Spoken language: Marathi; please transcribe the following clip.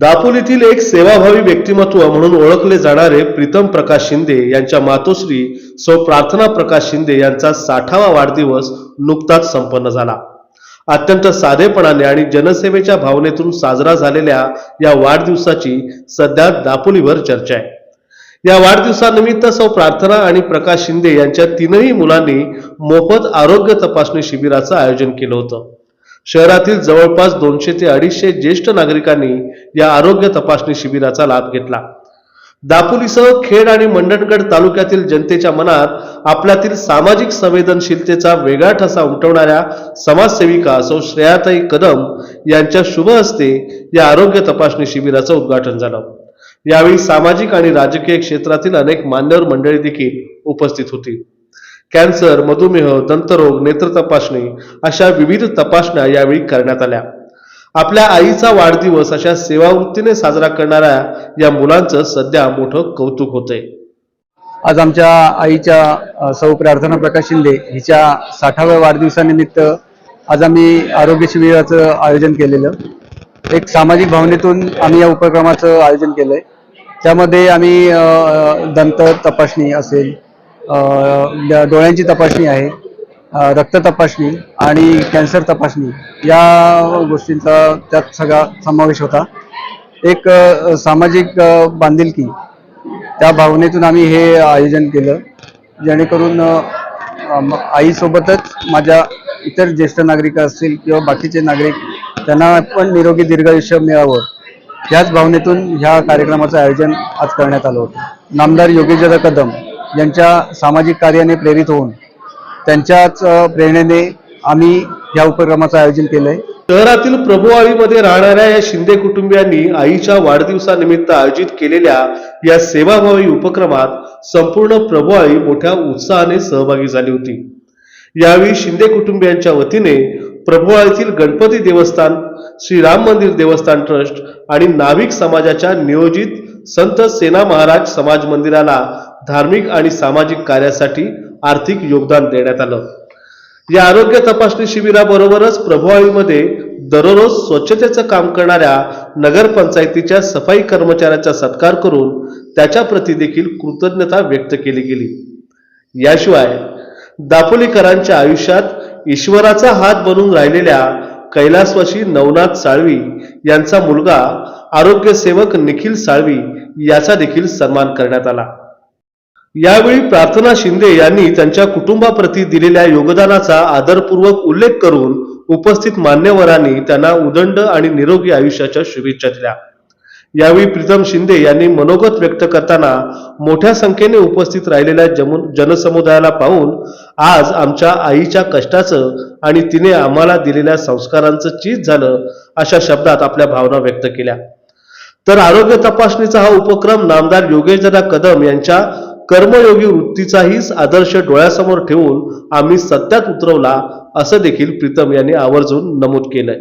दापोलीतील एक सेवाभावी व्यक्तिमत्व म्हणून ओळखले जाणारे प्रीतम प्रकाश शिंदे यांच्या मातोश्री सौ प्रार्थना प्रकाश शिंदे यांचा साठावा वाढदिवस नुकताच संपन्न झाला. अत्यंत साधेपणाने आणि जनसेवेच्या भावनेतून साजरा झालेल्या या वाढदिवसाची सध्या दापोलीवर चर्चा आहे. या वाढदिवसानिमित्त सौ प्रार्थना आणि प्रकाश शिंदे यांच्या तीनही मुलांनी मोफत आरोग्य तपासणी शिबिराचं आयोजन केलं होतं. शहरातील जवळपास दोनशे ते अडीचशे ज्येष्ठ नागरिकांनी या आरोग्य तपासणी शिबिराचा लाभ घेतला. दापोलीसह खेड आणि मंडणगड तालुक्यातील जनतेच्या मनात आपल्यातील सामाजिक संवेदनशीलतेचा वेगळा ठसा उमटवणाऱ्या समाजसेविका असो श्रेयाताई कदम यांच्या शुभ हस्ते या आरोग्य तपासणी शिबिराचं उद्घाटन झालं. यावेळी सामाजिक आणि राजकीय क्षेत्रातील अनेक मान्यवर मंडळी देखील उपस्थित होती. कॅन्सर मधुमेह दंतरोग नेत्र तपासणी अशा विविध तपासण्या यावेळी करण्यात आल्या. आपल्या आईचा वाढदिवस अशा सेवावृत्तीने साजरा करणाऱ्या या मुलांचं सध्या मोठं कौतुक होतंय. आज आमच्या आईच्या सौ प्रार्थना प्रकाश शिंदे हिच्या साठाव्या वाढदिवसानिमित्त आज आम्ही आरोग्य शिबिराचं आयोजन केलेलं. एक सामाजिक भावनेतून आम्ही या उपक्रमाचं आयोजन केलंय. त्यामध्ये आम्ही दंत तपासणी असेल डोळ्यांची तपासणी आहे रक्त तपासणी आणि कॅन्सर तपासणी या गोष्टींचा त्यात सगळा समावेश होता. एक सामाजिक बांधिलकी त्या भावनेतून आम्ही हे आयोजन केलं जेणेकरून आईसोबतच माझ्या इतर ज्येष्ठ नागरिक असतील किंवा बाकीचे नागरिक त्यांना पण निरोगी दीर्घायुष्य मिळावं. ह्याच भावनेतून ह्या कार्यक्रमाचं आयोजन आज करण्यात आलं होतं. नामदार योगेशदादा कदम यांच्या सामाजिक कार्याने प्रेरित होऊन त्यांच्याच प्रेरणेने आम्ही या उपक्रमाचं आयोजन केलंय. शहरातील प्रभुवाळीमध्ये राहणाऱ्या या शिंदे कुटुंबियांनी आईच्या वाढदिवसानिमित्त आयोजित केलेल्या या सेवाभावी उपक्रमात संपूर्ण प्रभुवाळी मोठ्या उत्साहाने सहभागी झाली होती. यावेळी शिंदे कुटुंबियांच्या वतीने प्रभुवाळीतील गणपती देवस्थान श्री राम मंदिर देवस्थान ट्रस्ट आणि नाविक समाजाच्या नियोजित संत सेना महाराज समाज मंदिराला धार्मिक आणि सामाजिक कार्यासाठी आर्थिक योगदान देण्यात आलं. या आरोग्य तपासणी शिबिराबरोबरच प्रभुवाळीमध्ये दररोज स्वच्छतेचं काम करणाऱ्या नगरपंचायतीच्या सफाई कर्मचाऱ्याचा सत्कार करून त्याच्या प्रती देखील कृतज्ञता व्यक्त केली गेली. याशिवाय दापोलीकरांच्या आयुष्यात ईश्वराचा हात बनून राहिलेल्या कैलासवाशी नवनाथ साळवी यांचा मुलगा आरोग्य सेवक निखिल साळवी याचा देखील सन्मान करण्यात आला. यावेळी प्रार्थना शिंदे यांनी त्यांच्या कुटुंबाप्रती दिलेल्या योगदानाचा आदरपूर्वक उल्लेख करून उपस्थित मान्यवरांनी त्यांना उदंड आणि निरोगी आयुष्याच्या शुभेच्छा दिल्या. यावेळी प्रीतम शिंदे यांनी मनोगत व्यक्त करताना मोठ्या संख्येने उपस्थित राहिलेल्या जमु जनसमुदायाला पाहून आज आमच्या आईच्या कष्टाचं आणि तिने आम्हाला दिलेल्या संस्कारांचं चीज झालं अशा शब्दात आपल्या भावना व्यक्त केल्या. तर आरोग्य तपासणीचा हा उपक्रम नामदार योगेशदादा कदम यांच्या कर्मयोगी वृत्तीचाही आदर्श डोळ्यासमोर ठेवून आम्ही सत्यात उतरवला असं देखील प्रीतम यांनी आवर्जून नमूद केलंय.